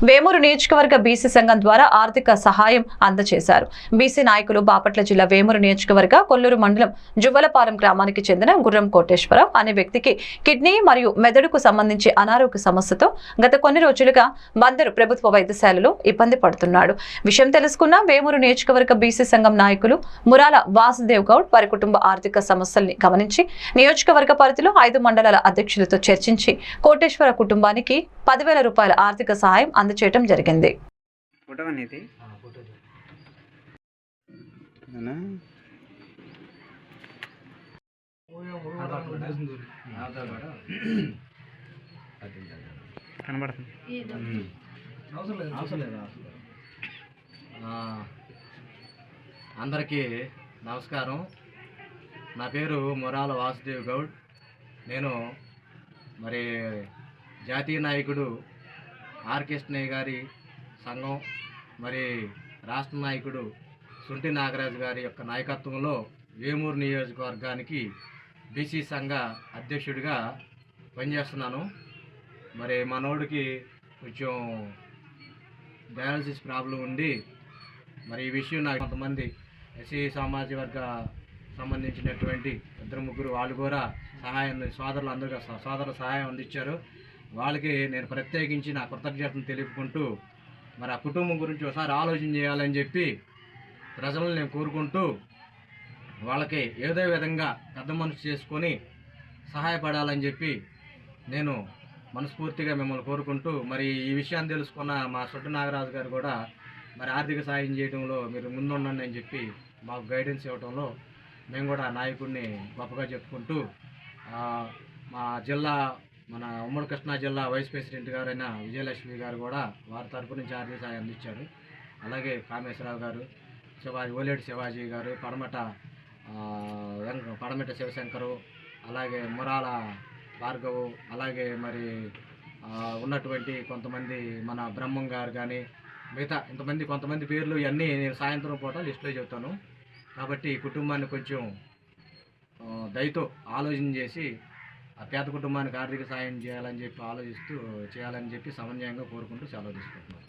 వేమూరు నియోజకవర్గ బీసీ సంఘం ద్వారా ఆర్థిక సహాయం అందజేశారు బీసీ నాయకులు బాపట్ల జిల్లా వేమూరు నియోజకవర్గ కొల్లూరు మండలం జువ్వలపాలెం గ్రామానికి చెందిన గుర్రం కోటేశ్వరరావు అనే వ్యక్తికి కిడ్నీ మరియు మెదడుకు సంబంధించి అనారోగ్య సమస్యతో గత కొన్ని రోజులుగా బందరు ప్రభుత్వ వైద్యశాలలో ఇబ్బంది పడుతున్నాడు. విషయం తెలుసుకున్న వేమూరు నియోజకవర్గ బీసీ సంఘం నాయకులు మురాల వాసుదేవ్ గౌడ్ వారి కుటుంబ ఆర్థిక సమస్యల్ని గమనించి నియోజకవర్గ పరిధిలో ఐదు మండలాల అధ్యక్షులతో చర్చించి కోటేశ్వర కుటుంబానికి పదివేల రూపాయల ఆర్థిక సహాయం అందచేయడం జరిగింది. ఫోటో అనేది అవునా? కనబడుతుంది. ఆ, అందరికీ నమస్కారం. నా పేరు మొరాల వాసుదేవ్ గౌడ్. నేను మరి జాతీయ నాయకుడు ఆర్ గారి సంఘం మరి రాష్ట్ర నాయకుడు సుంటి నాగరాజు గారి యొక్క నాయకత్వంలో వేమూరు నియోజకవర్గానికి బీసీ సంఘ అధ్యక్షుడిగా పనిచేస్తున్నాను. మరి మనోడికి కొంచెం డయాలసిస్ ప్రాబ్లం ఉండి మరి ఈ విషయం నాకు కొంతమంది ఎస్సీ సామాజిక వర్గ సంబంధించినటువంటి ఇద్దరు ముగ్గురు వాళ్ళు కూడా సహాయం సోదరులు అందరూ సోదరుల సహాయం అందించారు. వాళ్ళకి నేను ప్రత్యేకించి నా కృతజ్ఞతను తెలుపుకుంటూ మరి ఆ కుటుంబం గురించి ఒకసారి ఆలోచన చేయాలని చెప్పి ప్రజలను నేను కోరుకుంటూ వాళ్ళకి ఏదో విధంగా పెద్ద మనసు చేసుకొని సహాయపడాలని చెప్పి నేను మనస్ఫూర్తిగా మిమ్మల్ని కోరుకుంటూ మరి ఈ విషయాన్ని తెలుసుకున్న మా సొట్టు నాగరాజు గారు కూడా మరి ఆర్థిక సాయం చేయడంలో మీరు ముందుండండి అని చెప్పి మాకు గైడెన్స్ ఇవ్వడంలో మేము కూడా నాయకుడిని గొప్పగా చెప్పుకుంటూ మా జిల్లా మన ఉమ్మడి కృష్ణా జిల్లా వైస్ ప్రెసిడెంట్ గారైన విజయలక్ష్మి గారు కూడా వారి తరపు నుంచి ఆర్థిక సాయం అందించారు. అలాగే కామేశ్వరరావు గారు శివాజీ ఓలేటి శివాజీ గారు పడమట వెంక- పడమట శివశంకరు అలాగే మురాల భార్గవు అలాగే మరి ఉన్నటువంటి కొంతమంది మన బ్రహ్మం గారు కానీ మిగతా ఇంతమంది కొంతమంది పేర్లు ఇవన్నీ నేను సాయంత్రం పూట లిస్టులో చెప్తాను. కాబట్టి కుటుంబాన్ని కొంచెం దయతో ఆలోచన చేసి ఆ పేద కుటుంబానికి ఆర్థిక సాయం చేయాలని చెప్పి ఆలోచిస్తూ చేయాలని చెప్పి సమన్వయంగా కోరుకుంటూ సెలవు తీసుకుంటున్నాను